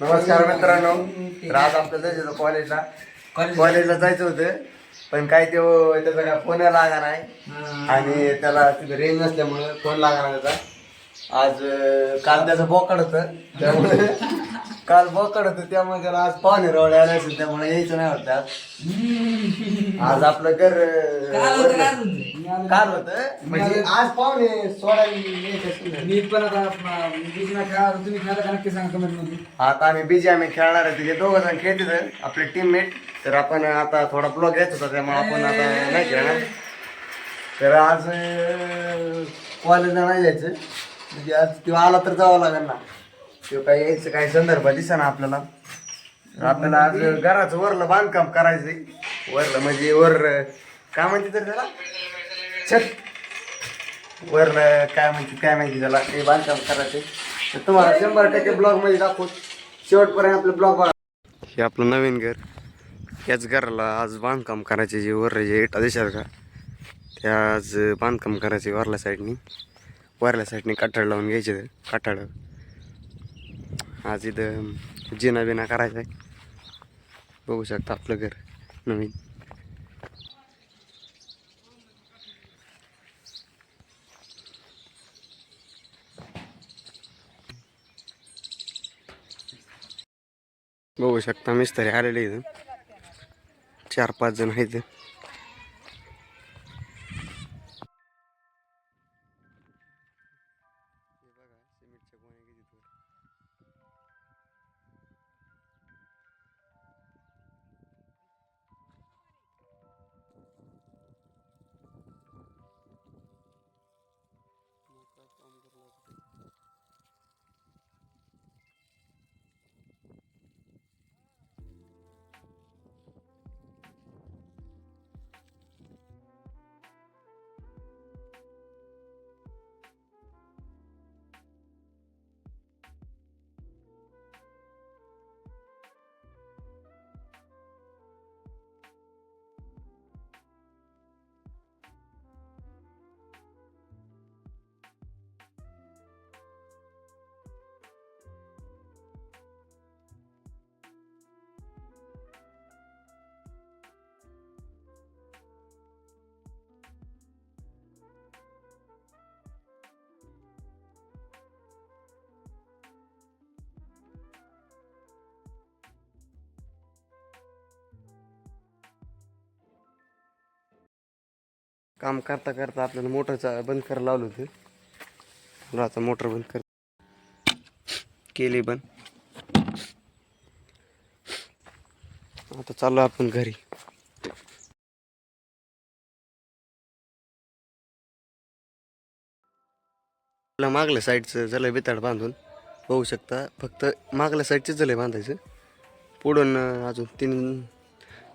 नमस्कार मित्रांनो. तर आज जायचं होतं कॉलेजला कॉलेजला जायचं होतं. पण काय ते त्याचा काय फोन लागा नाही. आणि त्याला तिथे रेंज नसल्यामुळे फोन लागा नाही त्याचा. आज काल त्याचं बोकड होतं. त्यामुळे काल बोकड होतं त्यामुळे आज पाहुणे रवळे आले असेल त्यामुळे यायचं नाही वाटतं. आज. आपलं घर काल होतं म्हणजे आज पाहुणे सोडायला यायचे असतील. मी पण आता खेळा तुम्ही खेळा का नक्की सांगा कमेंटमध्ये? आता आम्ही बीजी आम्ही खेळणार आहे तिथे दोघं जण खेळतील आपले टीममेट तर आपण आता थोडा ब्लॉग घ्यायचा होता त्यामुळे आपण आता नाही खेळणार. तर आज कॉलेजला नाही जायचं. म्हणजे आज किंवा आला तर जावं लागेल ना. किंवा काही यायचं काही संदर्भ दिसा ना आपल्याला. तर आपल्याला आज घराचं वरलं बांधकाम करायचंय. वरलं म्हणजे वर काय म्हणते तर त्याला? छत. वरलं काय म्हणते काय माहिती त्याला? ते बांधकाम करायचंय. तर तुम्हाला शंभर टक्के ब्लॉगमध्ये दाखवू शेवटपर्यंत आपलं ब्लॉग हे आपलं नवीन घर. याच घराला आज बांधकाम करायचे जे वर जे एटा दिशाल का? ते आज बांधकाम करायचे वरल्या साईडनी. वरल्या साईडनी काठाड लावून घ्यायचे ते, काठाड आज इथं जिना बिना करायचा आहे बघू शकता आपलं घर नवीन. बघू शकता मिस्त्री आलेले इथं. चार पाच जण आहेत. काम करता करता आपल्याला मोटरचा बंद करायला लावलं होतं. आता मोटर बंद कर केली बंद आता चाललो आपण घरी. मागल्या साईडचं झालं बेताड बांधून बघू शकता. फक्त मागल्या साईडचेच झालं बांधायचं. पुढून अजून तीन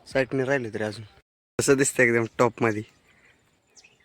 साईडने राहिले तरी अजून. असं दिसतं एकदम टॉपमध्ये